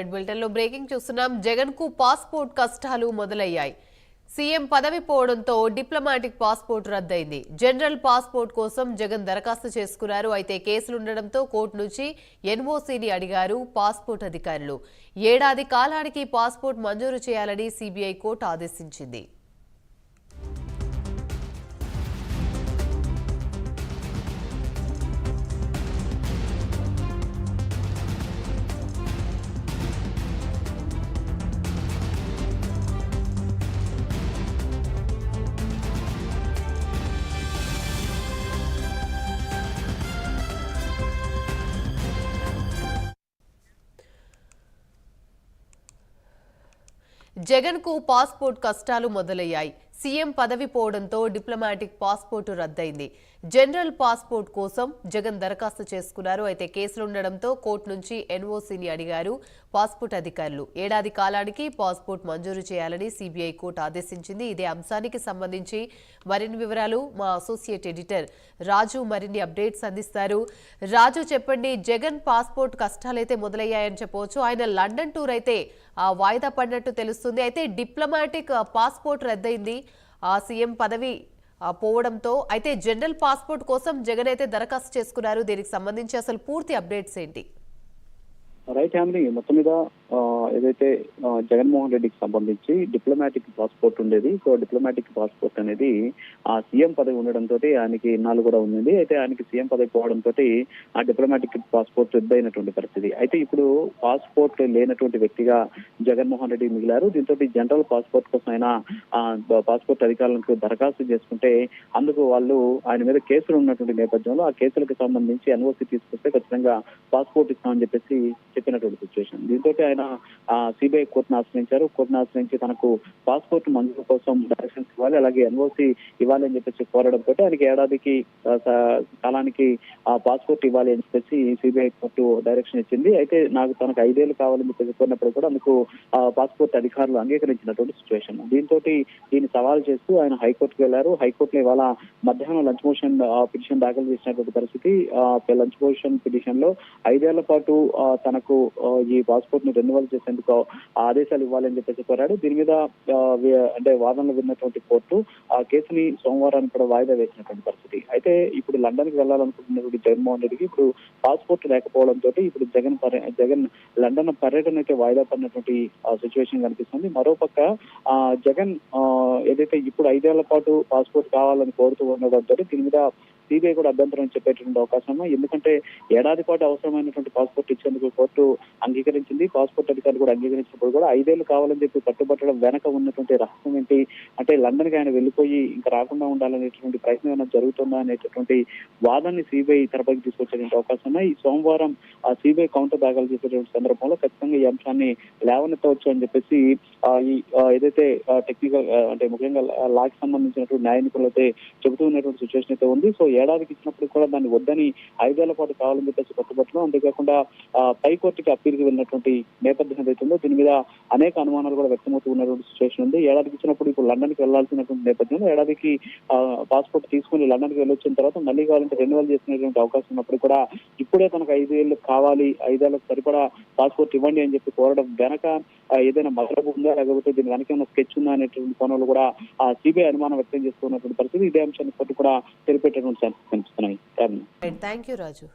Red బులెటిన్లో breaking చూస్తున్నాం. జగన్కు పాస్పోర్ట్ కష్టాలు మొదలయ్యాయి. సీఎం పదవి పోవడంతో డిప్లొమాటిక్ పాస్పోర్ట్ రద్దయింది. జనరల్ పాస్పోర్ట్ కోసం జగన్ దరఖాస్తు చేసుకున్నారు. అయితే కేసులుండడంతో కోర్టు నుంచి ఎన్ఓసీని అడిగారు పాస్పోర్ట్ అధికారులు. ఏడాది కాలానికి పాస్పోర్ట్ మంజూరు చేయాలని సీబీఐ కోర్టు ఆదేశించింది. జగన్కు పాస్పోర్ట్ కష్టాలు మొదలయ్యాయి. సీఎం పదవి పోవడంతో డిప్లొమాటిక్ పాస్పోర్టు రద్దయింది. జనరల్ పాస్పోర్ట్ కోసం జగన్ దరఖాస్తు చేసుకున్నారు. అయితే కేసులుండడంతో కోర్టు నుంచి ఎన్ఓసీని అడిగారు పాస్పోర్ట్ అధికారులు. ఏడాది కాలానికి పాస్పోర్ట్ మంజూరు చేయాలని సీబీఐ కోర్టు ఆదేశించింది. ఇదే అంశానికి సంబంధించి మరిన్ని వివరాలు మా అసోసియేట్ ఎడిటర్ రాజు మరిన్ని అప్డేట్స్ అందిస్తారు. రాజు చెప్పండి జగన్ పాస్పోర్ట్ కష్టాలైతే మొదలయ్యాయని చెప్పవచ్చు. ఆయన లండన్ టూర్ అయితే ఆ, వాయిదా పడినట్టు తెలుస్తుంది. అయితే డిప్లొమాటిక్ పాస్పోర్ట్ రద్దయింది. సీఎం పదవి పోవడంతో అయితే జనరల్ పాస్పోర్ట్ కోసం జగన్ అయితే దరఖాస్తు చేసుకున్నారు. దీనికి సంబంధించి అసలు పూర్తి అప్డేట్స్ ఏంటి? రైట్ ఫ్యామిలీ మొత్తం మీద ఏదైతే జగన్మోహన్ రెడ్డికి సంబంధించి డిప్లొమాటిక్ పాస్పోర్ట్ ఉండేది. సో డిప్లొమాటిక్ పాస్పోర్ట్ అనేది ఆ సీఎం పదవి ఉండడంతో ఆయనకి ఇన్నాళ్ళు కూడా ఉంది అయితే ఆయనకి సీఎం పదవి పోవడంతో ఆ డిప్లొమాటిక్ పాస్పోర్ట్ రద్దయినటువంటి పరిస్థితి. అయితే ఇప్పుడు పాస్పోర్ట్ లేనటువంటి వ్యక్తిగా జగన్మోహన్ రెడ్డి మిగిలారు. దీంతో జనరల్ పాస్పోర్ట్ కోసం ఆయన పాస్పోర్ట్ అధికారులకు దరఖాస్తు చేసుకుంటే అందుకు వాళ్ళు ఆయన మీద కేసులు ఉన్నటువంటి నేపథ్యంలో ఆ కేసులకు సంబంధించి ఎన్ఓసి తీసుకొస్తే ఖచ్చితంగా పాస్పోర్ట్ ఇస్తామని చెప్పేసి చెప్పినటువంటి సిచ్యువేషన్ దీంతో ఆయన సిబిఐ కోర్టును ఆశ్రయించారు. కోర్టును ఆశ్రయించి తనకు పాస్పోర్ట్ మంజూరు కోసం డైరెక్షన్స్ ఇవ్వాలి అలాగే ఎన్ఓసి ఇవ్వాలి అని చెప్పేసి కోరడంతో ఆయనకి ఏడాదికి కాలానికి ఆ పాస్పోర్ట్ ఇవ్వాలి అని చెప్పేసి సిబిఐ కోర్టు డైరెక్షన్ ఇచ్చింది. అయితే నాకు తనకు ఐదేళ్ళు కావాలని చెప్పేసి కోరినప్పుడు కూడా అందుకు ఆ పాస్పోర్ట్ అధికారులు అంగీకరించినటువంటి సిచ్యువేషన్ దీంతో దీన్ని సవాల్ చేస్తూ ఆయన హైకోర్టుకు వెళ్ళారు హైకోర్టులో ఇవాళ మధ్యాహ్నం లంచ్ మోషన్ పిటిషన్ దాఖలు చేసినటువంటి పరిస్థితి లంచ్ మోషన్ పిటిషన్లో ఐదేళ్ళ పాటు తనకు ఈ పాస్పోర్ట్ని రెన్యువల్ చేసేందుకు ఆదేశాలు ఇవ్వాలని చెప్పేసి కోరాడు. దీని మీద అంటే వాదనలు విన్నటువంటి కోర్టు ఆ కేసుని సోమవారానికి కూడా వాయిదా వేసినటువంటి పరిస్థితి. అయితే ఇప్పుడు లండన్కి వెళ్ళాలనుకుంటున్నటువంటి జగన్మోహన్ రెడ్డికి ఇప్పుడు పాస్పోర్ట్ లేకపోవడంతో ఇప్పుడు జగన్ పర్య- జగన్ లండన్ పర్యటన అయితే వాయిదా పడినటువంటి సిచ్యువేషన్ కనిపిస్తుంది. మరోపక్క జగన్ ఆ, ఏదైతే ఇప్పుడు ఐదేళ్ళ పాటు పాస్పోర్ట్ కావాలని కోరుతూ ఉండడంతో దీని మీద సిబిఐ కూడా అభ్యంతరం చెప్పేటువంటి అవకాశం ఎందుకంటే ఏడాది పాటు అవసరమైనటువంటి పాస్పోర్ట్ ఇచ్చేందుకు కోర్టు అంగీకరించింది. పాస్పోర్ట్ అధికారులు కూడా అంగీకరించినప్పుడు కూడా ఐదేళ్ళు కావాలని చెప్పి పట్టుబట్టడం వెనక ఉన్నటువంటి రహస్యం ఏంటి? అంటే లండన్కి ఆయన వెళ్ళిపోయి ఇంకా రాకుండా ఉండాలనేటువంటి ప్రయత్నం ఏమైనా జరుగుతుందా అనేటటువంటి వాదాన్ని సిబిఐ తెరపైకి తీసుకొచ్చేటువంటి అవకాశం ఉన్నాయి. ఈ సోమవారం ఆ సిబిఐ కౌంటర్ దాఖలు చేసేటువంటి సందర్భంలో ఖచ్చితంగా ఈ అంశాన్ని లేవనెత్తవచ్చు అని చెప్పేసి ఈ ఏదైతే టెక్నికల్ అంటే ముఖ్యంగా లాకి సంబంధించినటువంటి న్యాయ నిపుణులు చెబుతూ ఉన్నటువంటి సిచ్యువేషన్ అయితే ఉంది. సో ఏడాదికి ఇచ్చినప్పుడు కూడా దాన్ని వద్దని ఐదేళ్ళ పాటు కావాలని చెప్పేసి పట్టుబట్టడం అంతేకాకుండా పైకోర్టుకి పై అప్పీల్కి వెళ్ళినటువంటి నేపథ్యం ఏదైతే ఉందో దీని మీద అనేక అనుమానాలు కూడా వ్యక్తమవుతూ ఉన్నటువంటి సిచ్యువేషన్ ఉంది. ఏడాదికి ఇచ్చినప్పుడు ఇప్పుడు లండన్కి వెళ్ళాల్సినటువంటి నేపథ్యంలో ఏడాదికి పాస్పోర్ట్ తీసుకుని లండన్కి వెళ్ళొచ్చిన తర్వాత మళ్ళీ కావాలంటే రెన్యువల్ చేసినటువంటి అవకాశం ఉన్నప్పుడు కూడా ఇప్పుడే తనకు ఐదు ఏళ్ళు కావాలి ఐదేళ్ళకు సరిపడా పాస్పోర్ట్ ఇవ్వండి అని చెప్పి కోరడం వెనక ఏదైనా మగరబు ఉందా లేకపోతే దీని వెనక ఉన్న స్కెచ్ ఉందా అనేటువంటి కోణంలో కూడా ఆ సిబిఐ అనుమానం వ్యక్తం చేస్తున్నటువంటి పరిస్థితి ఇదే అంశాన్ని కూడా తెలిపేటటువంటి కనిపిస్తున్నాయి. Thank you Raju